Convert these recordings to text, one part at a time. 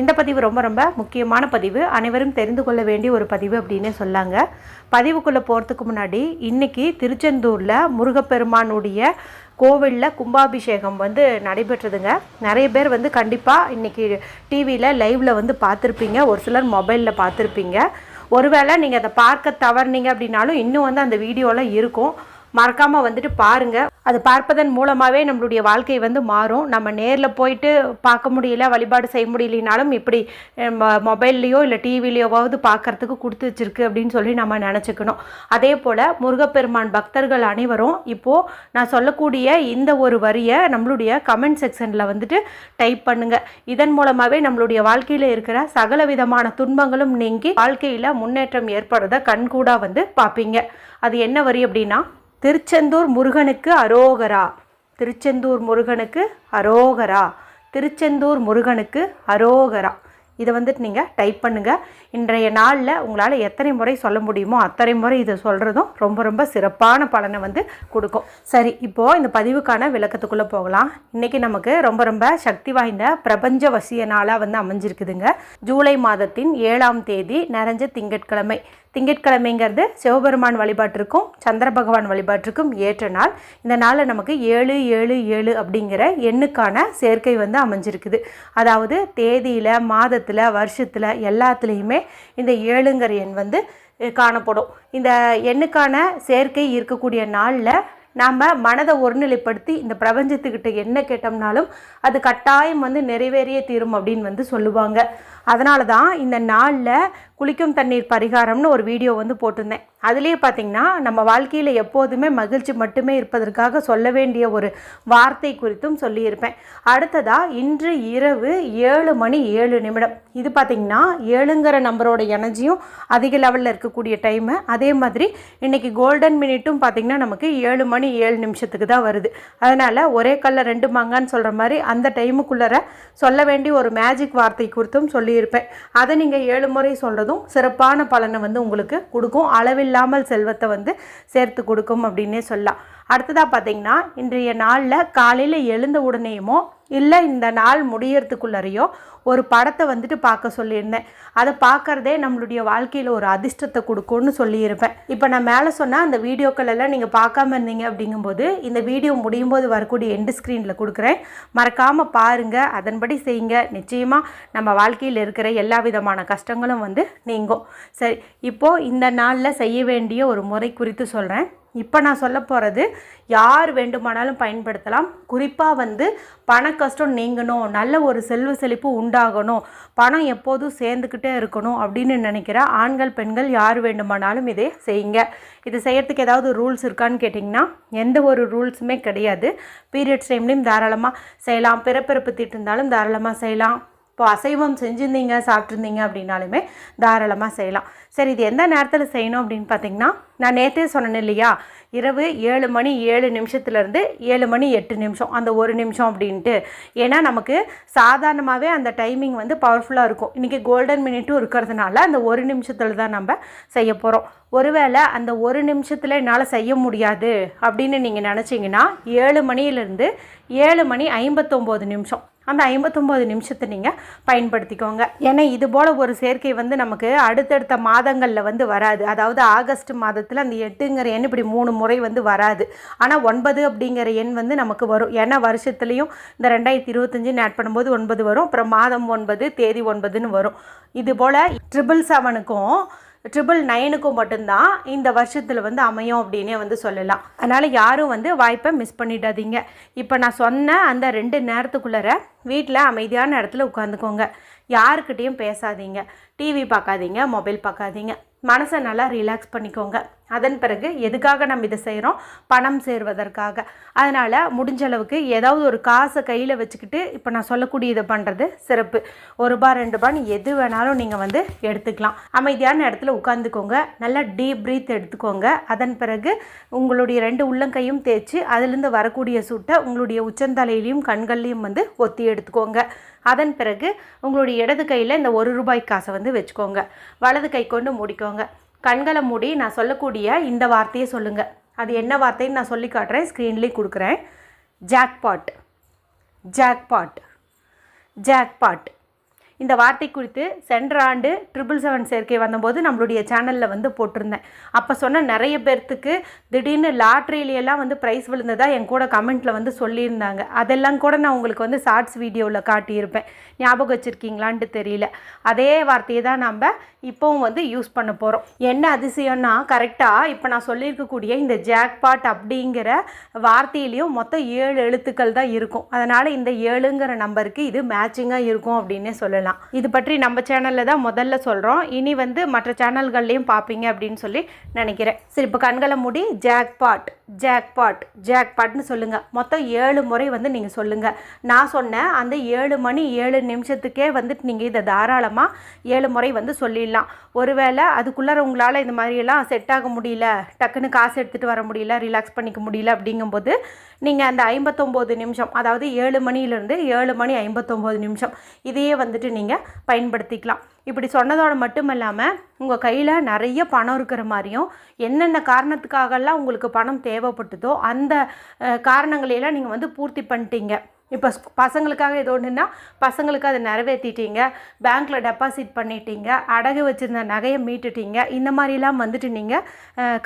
இந்த பதிவு ரொம்ப ரொம்ப முக்கியமான பதிவு. அனைவரும் தெரிந்து கொள்ள வேண்டிய ஒரு பதிவு அப்படின்னே சொல்லாங்க. பதிவுக்குள்ளே போகிறதுக்கு முன்னாடி இன்றைக்கி திருச்செந்தூரில் முருகப்பெருமானுடைய கோவிலில் கும்பாபிஷேகம் வந்து நடைபெற்றதுங்க. நிறைய பேர் வந்து கண்டிப்பாக இன்றைக்கி டிவியில் லைவில் வந்து பார்த்துருப்பீங்க. ஒரு சிலர் மொபைலில் பார்த்துருப்பீங்க. ஒருவேளை நீங்கள் அதை பார்க்க தவறுனீங்க அப்படின்னாலும் இன்னும் வந்து அந்த வீடியோலாம் இருக்கும். மறக்காமல் வந்துட்டு பாருங்கள் அது பார்ப்பதன் மூலமாகவே நம்மளுடைய வாழ்க்கை வந்து மாறும். நம்ம நேரில் போயிட்டு பார்க்க முடியல வழிபாடு செய்ய முடியலனாலும் இப்படி மொபைல்லையோ இல்லை டிவிலையோவாவது பார்க்கறதுக்கு கொடுத்து வச்சிருக்கு அப்படின்னு சொல்லி நம்ம நினச்சிக்கணும். அதே போல் முருகப்பெருமான் பக்தர்கள் அனைவரும் இப்போது நான் சொல்லக்கூடிய இந்த ஒரு வரியை நம்மளுடைய கமெண்ட் செக்ஷனில் வந்துட்டு டைப் பண்ணுங்கள் இதன் மூலமாகவே நம்மளுடைய வாழ்க்கையில் இருக்கிற சகல விதமான துன்பங்களும் நீங்கி வாழ்க்கையில் முன்னேற்றம் ஏற்படுறத கண்கூடாக வந்து பார்ப்பீங்க. அது என்ன வரி அப்படின்னா திருச்செந்தூர் முருகனுக்கு அரோகரா. திருச்செந்தூர் முருகனுக்கு அரோகரா. திருச்செந்தூர் முருகனுக்கு அரோகரா. இதை வந்துட்டு நீங்கள் டைப் பண்ணுங்கள் இன்றைய நாளில் உங்களால் எத்தனை முறை சொல்ல முடியுமோ அத்தனை முறை இதை சொல்கிறதும் ரொம்ப ரொம்ப சிறப்பான பலனை வந்து கொடுக்கும். சரி இப்போது இந்த பதிவுக்கான விளக்கத்துக்குள்ளே போகலாம். இன்றைக்கி நமக்கு ரொம்ப ரொம்ப சக்தி வாய்ந்த பிரபஞ்ச வசிய நாளாக வந்து அமைஞ்சிருக்குதுங்க. ஜூலை மாதத்தின் ஏழாம் தேதி நிறைஞ்ச திங்கட்கிழமை. திங்கட்கிழமைங்கிறது சிவபெருமான் வழிபாட்டிற்கும் சந்திர பகவான் வழிபாட்டிற்கும் ஏற்ற நாள். இந்த நாளில் நமக்கு ஏழு ஏழு ஏழு அப்படிங்கிற எண்ணுக்கான சேர்க்கை வந்து அமைஞ்சிருக்குது. அதாவது தேதியில் மாதத்தில் வருஷத்தில் எல்லாத்துலேயுமே இந்த ஏழுங்கிற எண் வந்து காணப்படும். இந்த எண்ணுக்கான சேர்க்கை இருக்கக்கூடிய நாளில் நாம் மனதை ஒருநிலைப்படுத்தி இந்த பிரபஞ்சத்துக்கிட்ட என்ன கேட்டோம்னாலும் அது கட்டாயம் வந்து நிறைவேறிய தீரும் அப்படின்னு வந்து சொல்லுவாங்க. அதனால தான் இந்த நாளில் குளிக்கும் தண்ணீர் பரிகாரம்னு ஒரு வீடியோ வந்து போட்டிருந்தேன். அதுலேயே பார்த்தீங்கன்னா நம்ம வாழ்க்கையில் எப்போதுமே மகிழ்ச்சி மட்டுமே இருப்பதற்காக சொல்ல வேண்டிய ஒரு வார்த்தை குறித்தும் சொல்லியிருப்பேன். அடுத்ததாக இன்று இரவு ஏழு மணி ஏழு நிமிடம். இது பார்த்திங்கன்னா ஏழுங்கிற நம்பரோட எனர்ஜியும் அதிக லெவலில் இருக்கக்கூடிய டைமு அதே மாதிரி இன்றைக்கி கோல்டன் மினிட்டும் பார்த்திங்கன்னா நமக்கு ஏழு மணி ஏழு நிமிஷத்துக்கு தான் வருது. அதனால் ஒரே கல்ல ரெண்டு மாங்கான்னு சொல்கிற மாதிரி அந்த டைமுக்குள்ளே சொல்ல வேண்டிய ஒரு மேஜிக் வார்த்தை குறித்தும் சொல்லியிருப்பேன். அதை நீங்கள் ஏழு முறை சொல்கிறதும் சிறப்பான பலனை வந்து உங்களுக்கு கொடுக்கும். அளவில்லாமல் செல்வத்தை வந்து சேர்த்து கொடுக்கும் அப்படின்னே சொல்லலாம். அடுத்ததாக பார்த்தீங்கன்னா இன்றைய நாளில் காலையில் எழுந்த உடனேயுமோ இல்லை இந்த நாள் முடியறதுக்குள்ளறையோ ஒரு படத்தை வந்துட்டு பார்க்க சொல்லியிருந்தேன். அதை பார்க்குறதே நம்மளுடைய வாழ்க்கையில் ஒரு அதிர்ஷ்டத்தை கொடுக்கும்னு சொல்லியிருப்பேன். இப்போ நான் மேலே சொன்னால் அந்த வீடியோக்கள் எல்லாம் நீங்கள் பார்க்காம இருந்தீங்க அப்படிங்கும்போது இந்த வீடியோ முடியும் போது வரக்கூடிய எண்டு ஸ்க்ரீனில் கொடுக்குறேன். மறக்காமல் பாருங்கள் அதன்படி செய்யுங்க. நிச்சயமாக நம்ம வாழ்க்கையில் இருக்கிற எல்லா விதமான கஷ்டங்களும் வந்து நீங்கும். சரி இப்போது இந்த நாளில் செய்ய வேண்டிய ஒரு முறை குறித்து சொல்கிறேன் இப்போ நான் சொல்ல போகிறது யார் வேண்டுமானாலும் பயன்படுத்தலாம். குறிப்பாக வந்து பண கஷ்டம் நீங்கணும் நல்ல ஒரு செல்வ செழிப்பு உண்டாகணும் பணம் எப்போதும் சேர்ந்துக்கிட்டே இருக்கணும் அப்படின்னு நினைக்கிற ஆண்கள் பெண்கள் யார் வேண்டுமானாலும் இதை செய்யுங்க. இது செய்கிறதுக்கு ஏதாவது ரூல்ஸ் இருக்கான்னு கேட்டிங்கன்னா எந்த ஒரு ரூல்ஸுமே கிடையாது. பீரியட்ஸ் டைம்லேயும் தாராளமாக செய்யலாம். பிறப்பிறப்பு தீட்டு இருந்தாலும் தாராளமாக செய்யலாம். இப்போ அசைவம் செஞ்சுருந்தீங்க சாப்பிட்ருந்தீங்க அப்படின்னாலுமே தாராளமாக செய்யலாம். சரி இது எந்த நேரத்தில் செய்யணும் அப்படின்னு பார்த்தீங்கன்னா நான் நேற்றே சொன்னேன் இல்லையா? இரவு ஏழு மணி ஏழு நிமிஷத்துலேருந்து ஏழு மணி எட்டு நிமிஷம் அந்த ஒரு நிமிஷம் அப்படின்ட்டு. ஏன்னா நமக்கு சாதாரணமாகவே அந்த டைமிங் வந்து பவர்ஃபுல்லாக இருக்கும். இன்றைக்கி கோல்டன் மினிட்டும் இருக்கிறதுனால அந்த ஒரு நிமிஷத்தில் தான் நம்ம செய்ய போகிறோம் ஒருவேளை அந்த ஒரு நிமிஷத்தில் என்னால் செய்ய முடியாது அப்படின்னு நீங்கள் நினச்சிங்கன்னா ஏழு மணியிலேருந்து ஏழு மணி ஐம்பத்தொம்போது நிமிஷம் அந்த ஐம்பத்தொம்போது நிமிஷத்தை நீங்கள் பயன்படுத்திக்கோங்க. ஏன்னா இது போல் ஒரு சேர்க்கை வந்து நமக்கு அடுத்தடுத்த மாதங்களில் வந்து வராது. அதாவது ஆகஸ்ட் மாதத்தில் அந்த எட்டுங்கிற எண் இப்படி மூணு முறை வந்து வராது. ஆனால் ஒன்பது அப்படிங்கிற எண் வந்து நமக்கு வரும். ஏன்னா வருஷத்துலேயும் இந்த ரெண்டாயிரத்தி இருபத்தஞ்சுன்னு ஆட் பண்ணும்போது ஒன்பது வரும். அப்புறம் மாதம் ஒன்பது தேதி ஒன்பதுன்னு வரும். இது போல் ட்ரிபிள் செவனுக்கும் ட்ரிபிள் நைனுக்கும் மட்டும்தான் இந்த வருஷத்தில் வந்து அமையும் அப்படின்னே வந்து சொல்லலாம். அதனால் யாரும் வந்து வாய்ப்பை மிஸ் பண்ணிடாதீங்க. இப்போ நான் சொன்ன அந்த ரெண்டு நேரத்துக்குள்ளர வீட்டில் அமைதியான இடத்துல உட்காந்துக்கோங்க. யாருக்கிட்டேயும் பேசாதீங்க. டிவி பார்க்காதீங்க மொபைல் பார்க்காதீங்க மனசை நல்லா ரிலாக்ஸ் பண்ணிக்கோங்க. அதன் பிறகு எதுக்காக நம்ம இதை செய்கிறோம் பணம் சேர்வதற்காக. அதனால் முடிஞ்ச அளவுக்கு ஏதாவது ஒரு காசை கையில் வச்சுக்கிட்டு இப்போ நான் சொல்லக்கூடிய இதை பண்ணுறது சிறப்பு. ஒரு ரூபா ரெண்டு ரூபான்னு எது வேணாலும் நீங்கள் வந்து எடுத்துக்கலாம். அமைதியான இடத்துல உட்காந்துக்கோங்க நல்லா டீப் ப்ரீத் எடுத்துக்கோங்க. அதன் பிறகு உங்களுடைய ரெண்டு உள்ளங்கையும் தேய்ச்சி அதுலேருந்து வரக்கூடிய சூட்டை உங்களுடைய உச்சந்தலையிலையும் கண்கள்லையும் வந்து ஒத்தி எடுத்துக்கோங்க. அதன் பிறகு உங்களுடைய இடது கையில் இந்த ஒரு ரூபாய் காசை வந்து வச்சுக்கோங்க. வலது கை கொண்டு மூடிக்கோங்க. கண்களை மூடி நான் சொல்லக்கூடிய இந்த வார்த்தையை சொல்லுங்கள் அது என்ன வார்த்தைன்னு நான் சொல்லி காட்டுறேன். ஸ்க்ரீன்லேயும் கொடுக்குறேன். ஜாக்பாட் ஜாக்பாட் ஜாக்பாட் இந்த வார்த்தை குறித்து சென்ற ஆண்டு ட்ரிபிள் செவன் சேர்க்கை வந்தபோது நம்மளுடைய சேனலில் வந்து போட்டிருந்தேன். அப்போ சொன்ன நிறைய பேர்த்துக்கு திடீர்னு லாட்ரியிலையெல்லாம் வந்து ப்ரைஸ் விழுந்ததாக என் கூட கமெண்ட்டில் வந்து சொல்லியிருந்தாங்க. அதெல்லாம் கூட நான் உங்களுக்கு வந்து ஷார்ட்ஸ் வீடியோவில் காட்டியிருப்பேன். ஞாபகம் வச்சுருக்கீங்களான்ட்டு தெரியல. அதே வார்த்தையை தான் நம்ம இப்போவும் வந்து யூஸ் பண்ண போகிறோம் என்ன அதிசயம்னா கரெக்டாக இப்போ நான் சொல்லியிருக்கக்கூடிய இந்த ஜாக்பாட் அப்படிங்கிற வார்த்தையிலையும் மொத்தம் ஏழு எழுத்துக்கள் தான் இருக்கும். அதனால் இந்த ஏழுங்கிற நம்பருக்கு இது மேட்சிங்காக இருக்கும் அப்படின்னே சொல்லலாம். இது பற்றி நம்ம சேனலில் தான் முதல்ல சொல்கிறோம் இனி வந்து மற்ற சேனல்கள்லையும் பார்ப்பீங்க அப்படின்னு சொல்லி நினைக்கிறேன். சரி இப்போ கண்களை மூடி ஜாக்பாட் ஜாக்பாட் ஜாக்பாட்னு சொல்லுங்கள் மொத்தம் ஏழு முறை வந்து நீங்கள் சொல்லுங்கள் நான் சொன்னேன் அந்த ஏழு மணி ஏழு நிமிஷத்துக்கே வந்துட்டு நீங்கள் இதை தாராளமாக ஏழு முறை வந்து சொல்லிடலாம். ஒருவேளை அதுக்குள்ளார உங்களால் இந்த மாதிரியெல்லாம் செட் ஆக முடியல டக்குன்னு காசு எடுத்துகிட்டு வர முடியல ரிலாக்ஸ் பண்ணிக்க முடியல அப்படிங்கும்போது நீங்கள் அந்த ஐம்பத்தொம்போது நிமிஷம் அதாவது ஏழு மணியிலேருந்து ஏழு மணி ஐம்பத்தொம்போது நிமிஷம் இதையே வந்துட்டு நீங்கள் பயன்படுத்திக்கலாம். இப்படி சொன்னதோடு மட்டும் இல்லாமல் உங்கள் கையில் நிறைய பணம் இருக்கிற மாதிரியும் என்னென்ன காரணத்துக்காகலாம் உங்களுக்கு பணம் தேவைப்பட்டதோ அந்த காரணங்களையெல்லாம் நீங்கள் வந்து பூர்த்தி பண்ணிட்டீங்க. இப்போ பசங்களுக்காக ஏதோ ஒன்றுன்னா பசங்களுக்கு அதை நிறைவேற்றிட்டீங்க. பேங்க்கில் டெபாசிட் பண்ணிட்டீங்க. அடகு வச்சுருந்த நகையை மீட்டுட்டீங்க. இந்த மாதிரிலாம் வந்துட்டு நீங்கள்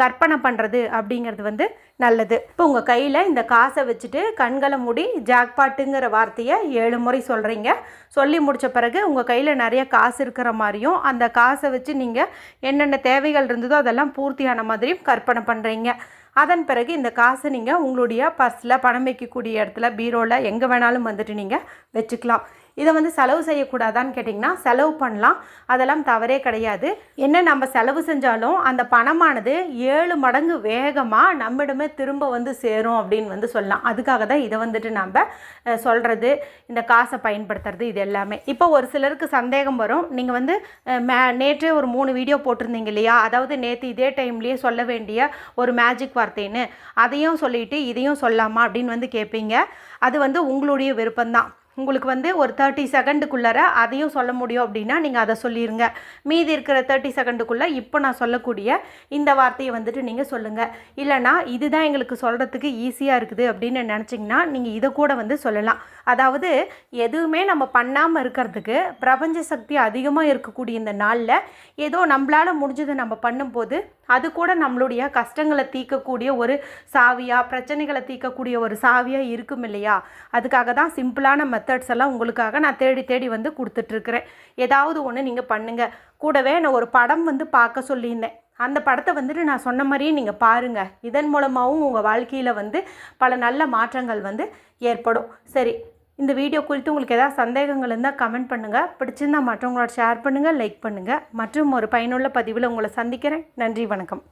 கற்பனை பண்ணுறது அப்படிங்கிறது வந்து நல்லது. இப்போ உங்கள் கையில் இந்த காசை வச்சுட்டு கண்களை மூடி ஜாக்பாட்டுங்கிற வார்த்தையை ஏழு முறை சொல்கிறீங்க சொல்லி முடித்த பிறகு உங்கள் கையில் நிறைய காசு இருக்கிற மாதிரியும் அந்த காசை வச்சு நீங்கள் என்னென்ன தேவைகள் இருந்ததோ அதெல்லாம் பூர்த்தியான மாதிரியும் கற்பனை பண்ணுறீங்க அதன் பிறகு இந்த காசை நீங்கள் உங்களுடைய பர்ஸில் பணம் வைக்கக்கூடிய இடத்துல பீரோவில் எங்கே வேணாலும் வந்துட்டு நீங்கள் வச்சுக்கலாம். இதை வந்து செலவு செய்யக்கூடாதான்னு கேட்டிங்கன்னா செலவு பண்ணலாம். அதெல்லாம் தவறே கிடையாது. என்ன நம்ம செலவு செஞ்சாலும் அந்த பணமானது ஏழு மடங்கு வேகமாக நம்மிடமே திரும்ப வந்து சேரும் அப்படின்னு வந்து சொல்லலாம். அதுக்காக தான் இதை வந்துட்டு நம்ம சொல்கிறது இந்த காசை பயன்படுத்துறது இது எல்லாமே. இப்போ ஒரு சிலருக்கு சந்தேகம் வரும். நீங்கள் வந்து மே நேற்றே ஒரு மூணு வீடியோ போட்டிருந்தீங்க இல்லையா? அதாவது நேற்று இதே டைம்லேயே சொல்ல வேண்டிய ஒரு மேஜிக் வார்த்தைன்னு. அதையும் சொல்லிட்டு இதையும் சொல்லாமா அப்படின்னு வந்து கேட்பீங்க. அது வந்து உங்களுடைய விருப்பம்தான். உங்களுக்கு வந்து ஒரு தேர்ட்டி செகண்டுக்குள்ளார அதையும் சொல்ல முடியும் அப்படின்னா நீங்கள் அதை சொல்லிடுங்க மீதி இருக்கிற தேர்ட்டி செகண்டுக்குள்ளே இப்போ நான் சொல்லக்கூடிய இந்த வார்த்தையை வந்துட்டு நீங்கள் சொல்லுங்கள் இல்லைனா இதுதான் எங்களுக்கு சொல்கிறதுக்கு ஈஸியாக இருக்குது அப்படின்னு நினச்சிங்கன்னா நீங்கள் இதை கூட வந்து சொல்லலாம். அதாவது எதுவுமே நம்ம பண்ணாமல் இருக்கிறதுக்கு பிரபஞ்ச சக்தி அதிகமாக இருக்கக்கூடிய இந்த நாளில் ஏதோ நம்மளால் முடிஞ்சதை நம்ம பண்ணும்போது அது கூட நம்மளுடைய கஷ்டங்களை தீர்க்கக்கூடிய ஒரு சாவியாக பிரச்சனைகளை தீர்க்கக்கூடிய ஒரு சாவியாக இருக்கும் இல்லையா? அதுக்காக தான் சிம்பிளான மெத்தட்ஸ் எல்லாம் உங்களுக்காக நான் தேடி தேடி வந்து கொடுத்துட்ருக்குறேன். ஏதாவது ஒன்று நீங்கள் பண்ணுங்கள் கூடவே நான் ஒரு படம் வந்து பார்க்க சொல்லியிருந்தேன். அந்த படத்தை வந்துட்டு நான் சொன்ன மாதிரியே நீங்கள் பாருங்கள் இதன் மூலமாகவும் உங்கள் வாழ்க்கையில் வந்து பல நல்ல மாற்றங்கள் வந்து ஏற்படும். சரி இந்த வீடியோ குறித்து உங்களுக்கு ஏதாவது சந்தேகங்கள் இருந்தால் கமெண்ட் பண்ணுங்கள் பிடிச்சிருந்தா மற்றவங்களோட ஷேர் பண்ணுங்கள் லைக் பண்ணுங்கள் மற்றும் ஒரு பயனுள்ள பதிவில் உங்களை சந்திக்கிறேன். நன்றி வணக்கம்.